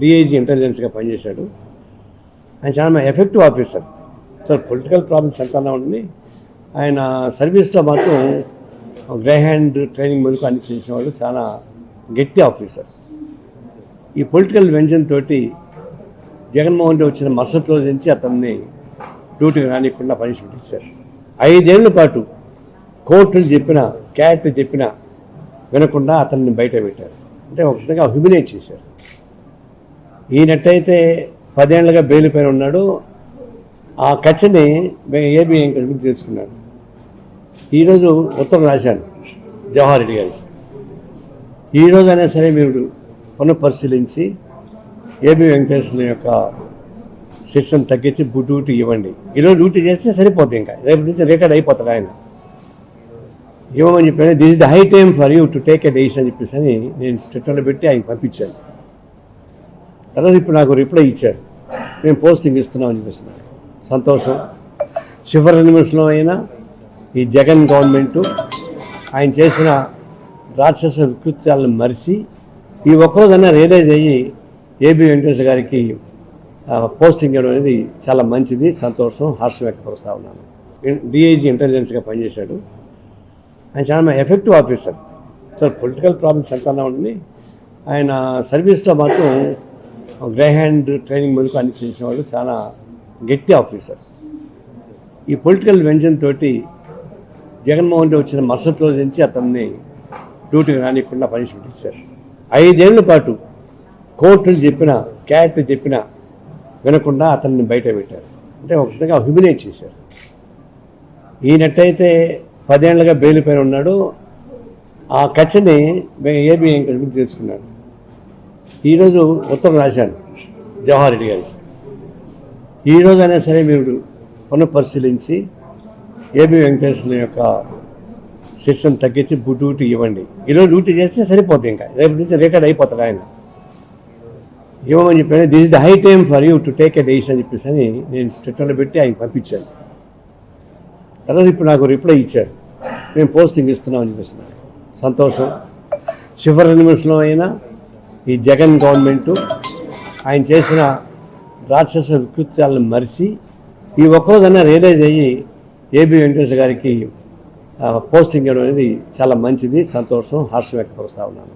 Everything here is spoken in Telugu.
డిఐజీ ఇంటెలిజెన్స్గా పనిచేశాడు. ఆయన చాలా effective officer sir political problems ఎంత ఉండి ఆయన సర్వీస్లో మాత్రం గ్రే హ్యాండ్ ట్రైనింగ్ ముందుకు అన్ని చేసిన వాళ్ళు చాలా గట్టి ఆఫీసర్ ఈ పొలిటికల్ వెంజన్ తోటి జగన్మోహన్ రెడ్డి వచ్చిన మరుసటి రోజు నుంచి అతన్ని డ్యూటీకి రానియకుండా పనిష్మెంట్ ఇచ్చారు. ఐదేళ్ళ పాటు కోర్టులు చెప్పిన క్యారెక్టర్ చెప్పిన వినకుండా అతన్ని బయట పెట్టారు. అంటే ఒక విధంగా హ్యూమినేట్ చేశారు. ఈయనట్టయితే పదేళ్ళుగా బెయిల్ పైన ఉన్నాడు. ఆ కచ్చని ఏబీ వెంకటరెడ్డి తెలుసుకున్నాడు. ఈరోజు ఉత్తరం రాశాను జవహర్ రెడ్డి గారికి. ఈరోజు అయినా సరే మీరు పునఃపరిశీలించి ఏబీ వెంకటేశ్వర యొక్క శిక్షను తగ్గించి బు- డ్యూటీ ఇవ్వండి. ఈరోజు డ్యూటీ చేస్తే సరిపోతుంది ఇంకా. రేపు నుంచి రిటైర్డ్ అయిపోతాడు ఆయన. ఇవ్వమని చెప్పాను this is the high time for you to take a decision అని చెప్పేసి అని నేను ట్విట్టర్లో పెట్టి ఆయన పంపించాను. తర్వాత ఇప్పుడు నాకు రిప్లై ఇచ్చారు. మేము పోస్టింగ్ ఇస్తున్నామని చెప్పేసి. సంతోషం. చివరి నిమిషంలో అయినా ఈ జగన్ గవర్నమెంటు ఆయన చేసిన రాక్షస వికృత్యాలను మరిచి ఈ ఒక్కరోజైనా రియలైజ్ అయ్యి ఏబి వెంకటేష్ గారికి పోస్టింగ్ ఇవ్వడం అనేది చాలా మంచిది. సంతోషం హర్షం వ్యక్తపరుస్తూ ఉన్నాను. డిఐజీ ఇంటెలిజెన్స్గా పనిచేశాడు. ఆయన చాలా effective officer sir political problems ఎంత ఉండి ఆయన సర్వీస్లో మాత్రం గ్రే హ్యాండ్ ట్రైనింగ్ వరకు అన్ని చేసిన వాళ్ళు చాలా గట్టి ఆఫీసర్ ఈ పొలిటికల్ వెంజన్ తోటి జగన్మోహన్ రెడ్డి వచ్చిన మరుసటి రోజు నుంచి అతన్ని డ్యూటీకి రానికుండా పనిష్మెంట్ ఇచ్చారు. ఐదేళ్ళ పాటు కోర్టులు చెప్పిన క్యాట్ చెప్పిన వినకుండా అతన్ని బయట పెట్టారు. అంటే ఒక విధంగా హ్యూమినేట్ చేశారు. ఈయనట్టయితే పదేళ్ళుగా బెయిల్ పైన ఉన్నాడు. ఆ కచ్చని ఏబీ వెంకటరెడ్డి తెలుసుకున్నాడు. ఈరోజు ఉత్తరం రాశాను జవహర్ రెడ్డి గారికి ఈరోజు అయినా సరే మీరు పునఃపరిశీలించి ఏబీ వెంకటేశ్వర యొక్క శిక్షను తగ్గించి డ్యూటీ ఇవ్వండి. ఈరోజు డ్యూటీ చేస్తే సరిపోతుంది ఇంకా. రేపు నుంచి రిటైర్డ్ అయిపోతాడు ఆయన. ఇవ్వమని చెప్పాను this is the high time for you to take a decision అని చెప్పేసి అని నేను ట్విట్టర్లో పెట్టి ఆయన పంపించాను. తర్వాత ఇప్పుడు నాకు రిప్లై ఇచ్చారు. మేము పోస్టింగ్ ఇస్తున్నామని చెప్పేసి సంతోషం. చివరి నిమిషంలో అయినా ఈ జగన్ గవర్నమెంటు ఆయన చేసిన రాక్షస వికృత్యాలను మరిచి ఈ ఒక్కరోజైనా రియలైజ్ అయ్యి ఏబి వెంకటేశ్వర గారికి పోస్టింగ్ ఇవ్వడం అనేది చాలా మంచిది సంతోషం హర్షం వ్యక్తపరుస్తూ ఉన్నాను.